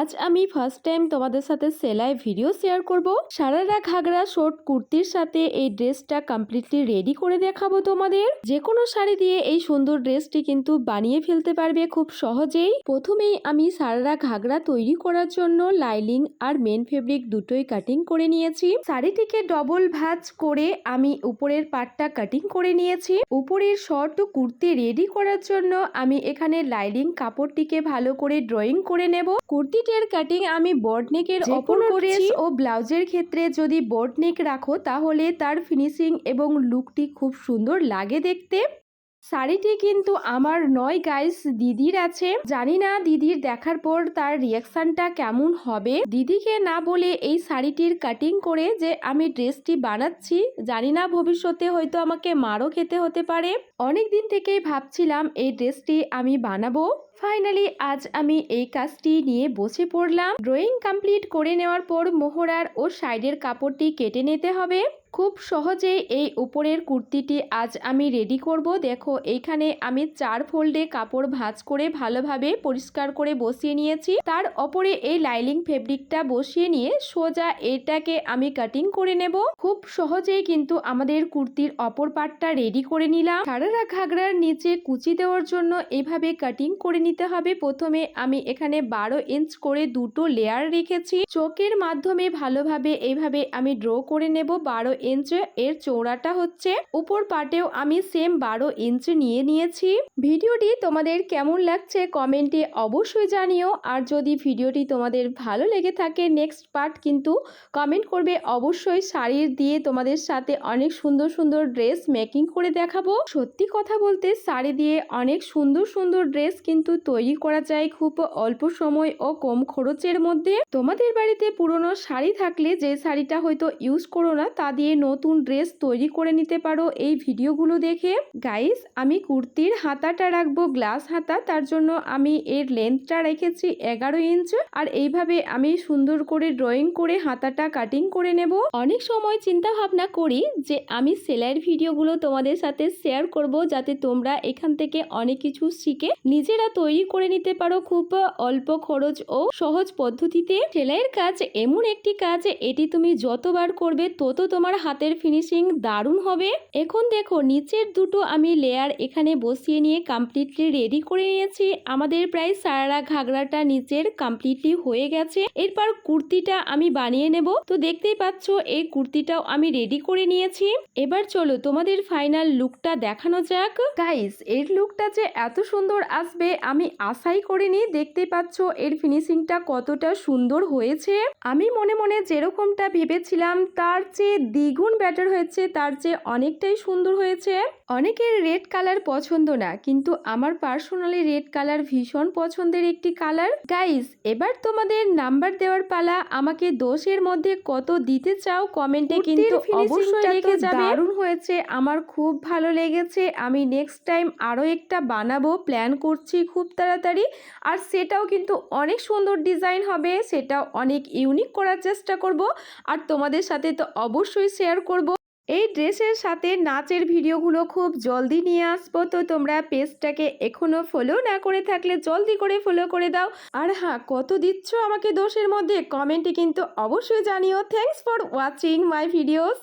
আজ আমি first time তোমাদের সাথে সেলাই ভিডিও শেয়ার করব। সারারা ঘাগরা শর্ট কুর্তির সাথে এই ড্রেসটা কমপ্লিটলি রেডি করে দেখাবো তোমাদের। যে কোনো শাড়ি দিয়ে এই সুন্দর ড্রেসটি কিন্তু বানিয়ে ফেলতে পারবে খুব সহজেই। প্রথমেই আমি সারারা ঘাগরা তৈরি করার জন্য লাইলিং আর মেন ফেব্রিক দুটোই কাটিং করে নিয়েছি। শাড়িটিকে ডবল ভাঁজ করে আমি উপরের পাটটা কাটিং করে নিয়েছি। উপরের শর্ট কুর্তি রেডি করার জন্য আমি এখানে লাইলিং কাপড়টিকে ভালো করে ড্রয়িং করে নেব। কুর্তিটির কাটিং আমি বোর্ড নেকের অপর ড্রেস ও ব্লাউজের ক্ষেত্রে যদি বোর্ড নেক রাখো তাহলে তার ফিনিশিং এবং লুকটি খুব সুন্দর লাগে দেখতে। শাড়িটি কিন্তু আমার নয় গাইস দিদির আছে। জানি না দিদির দেখার পর তার রিয়াকশনটা কেমন হবে। দিদিকে না বলে এই শাড়িটির কাটিং করে যে আমি ড্রেসটি বানাচ্ছি জানি না ভবিষ্যতে হয়তো আমাকে মারও খেতে হতে পারে। অনেক দিন থেকেই ভাবছিলাম এই ড্রেসটি আমি বানাবো। ফাইনালি আজ আমি এই কাজটি নিয়ে বসে পড়লাম। ড্রয়িং কমপ্লিট করে নেওয়ার পর মোহরার ও সাইডের কাপড়টি কেটে নিতে হবে। খুব সহজেই এই উপরের কুর্তিটি আজ আমি রেডি করব। দেখো, এইখানে আমি চার ফোল্ডে কাপড় ভাঁজ করে ভালোভাবে পরিষ্কার করে বসিয়ে নিয়েছি। তার ওপরে এই লাইলিং ফেব্রিকটা বসিয়ে নিয়ে সোজা এটাকে আমি কাটিং করে নেব। খুব সহজেই কিন্তু আমাদের কুর্তির অপর পার্টটা রেডি করে নিলাম। সারারা ঘাগরার নিচে কুচি দেওয়ার জন্য এভাবে কাটিং করে নিতে হবে। প্রথমে আমি এখানে বারো ইঞ্চ করে দুটো লেয়ার রেখেছি। চোখের মাধ্যমে ভালোভাবে এইভাবে আমি ড্র করে নেব। বারো ইঞ্চ, এর চৌড়াটা হচ্ছে উপর পাটেও আমি সেম বারো ইঞ্চ নিয়ে নিয়েছি। ভিডিওটি তোমাদের কেমন লাগছে কমেন্টে অবশ্যই জানিও। আর যদি ভিডিওটি তোমাদের ভালো লেগে থাকে নেক্সট পার্ট কিন্তু কমেন্ট করবে অবশ্যই শাড়ির দিয়ে তোমাদের সাথে অনেক সুন্দর সুন্দর ড্রেস মেকিং করে দেখাবো। সত্যি কথা বলতে শাড়ি দিয়ে অনেক সুন্দর সুন্দর ড্রেস কিন্তু তৈরি করা যায় খুব অল্প সময় ও কম খরচের মধ্যে। তোমাদের বাড়িতে পুরনো শাড়ি থাকলে যে শাড়িটা হয়তো ইউজ করো না, তা দিয়ে নতুন ড্রেস তৈরি করে নিতে পারো এই ভিডিওগুলো দেখে। গাইস আমি কুর্তির হাতাটা রাখব গ্লাস হাতা। তার জন্য আমি এর লেন্থটা রেখেছি এগারো ইঞ্চ আর এইভাবে আমি সুন্দর করে ড্রয়িং করে হাতাটা কাটিং করে নেব। অনেক সময় চিন্তা ভাবনা করি যে আমি সেলাইয়ের ভিডিওগুলো তোমাদের সাথে শেয়ার করব যাতে তোমরা এখান থেকে অনেক কিছু শিখে নিজেরা তৈরি করে নিতে পারো খুব অল্প খরচ ও সহজ পদ্ধতিতে। সেলাইয়ের কাজ এমন একটি কাজ, এটি তুমি যতবার করবে তত তোমার হাতের ফিনিশিং দারুণ হবে। এখন দেখো, নিচের দুটো আমি লেয়ার এখানে বসিয়ে নিয়ে কমপ্লিটলি রেডি করে নিয়েছি। আমাদের প্রায় সারারা ঘাগরাটা নিচের কমপ্লিটলি হয়ে গেছে। এরপর কুর্তিটা আমি বানিয়ে নেব। তো দেখতেই পাচ্ছ, এই কুর্তিটাও আমি রেডি করে নিয়েছি। এবার চলো, তোমাদের ফাইনাল লুকটা দেখানো যাক। গাইস এর লুকটা যে এত সুন্দর আসবে, আমি আশাই করিনি। দেখতে পাচ্ছ, এর ফিনিশিংটা কতটা সুন্দর হয়েছে। আমি মনে মনে যেরকমটা ভেবেছিলাম, তার চেয়ে দ্বিগুণ ব্যাটার হয়েছে তার চেয়ে অনেকটাই সুন্দর হয়েছে। অনেকের রেড কালার পছন্দ না কিন্তু আমার পার্সোনালি রেড কালার ভীষণ পছন্দের একটি কালার। গাইস এবার তোমাদের নাম্বার দেওয়ার পালা। আমাকে দোষের মধ্যে কত দিতে চাও কমেন্টে কিন্তু অবশ্যই রেখে যাবে। দারুণ হয়েছে আমার খুব ভালো লেগেছে। আমি নেক্সট টাইম আরও একটা বানাবো প্ল্যান করছি খুব তাড়াতাড়ি। আর সেটাও কিন্তু অনেক সুন্দর ডিজাইন হবে সেটাও অনেক ইউনিক করার চেষ্টা করব। আর তোমাদের সাথে তো অবশ্যই শেয়ার করব। এই ড্রেসের সাথে নাচের ভিডিওগুলো খুব জলদি নিয়ে আসব। তো তোমরা পেজটাকে এখনও ফলো না করে থাকলে জলদি করে ফলো করে দাও। আর হ্যাঁ কত দিচ্ছ আমাকে দোষের মধ্যে? কমেন্টে কিন্তু অবশ্যই জানিও। Thanks for watching my videos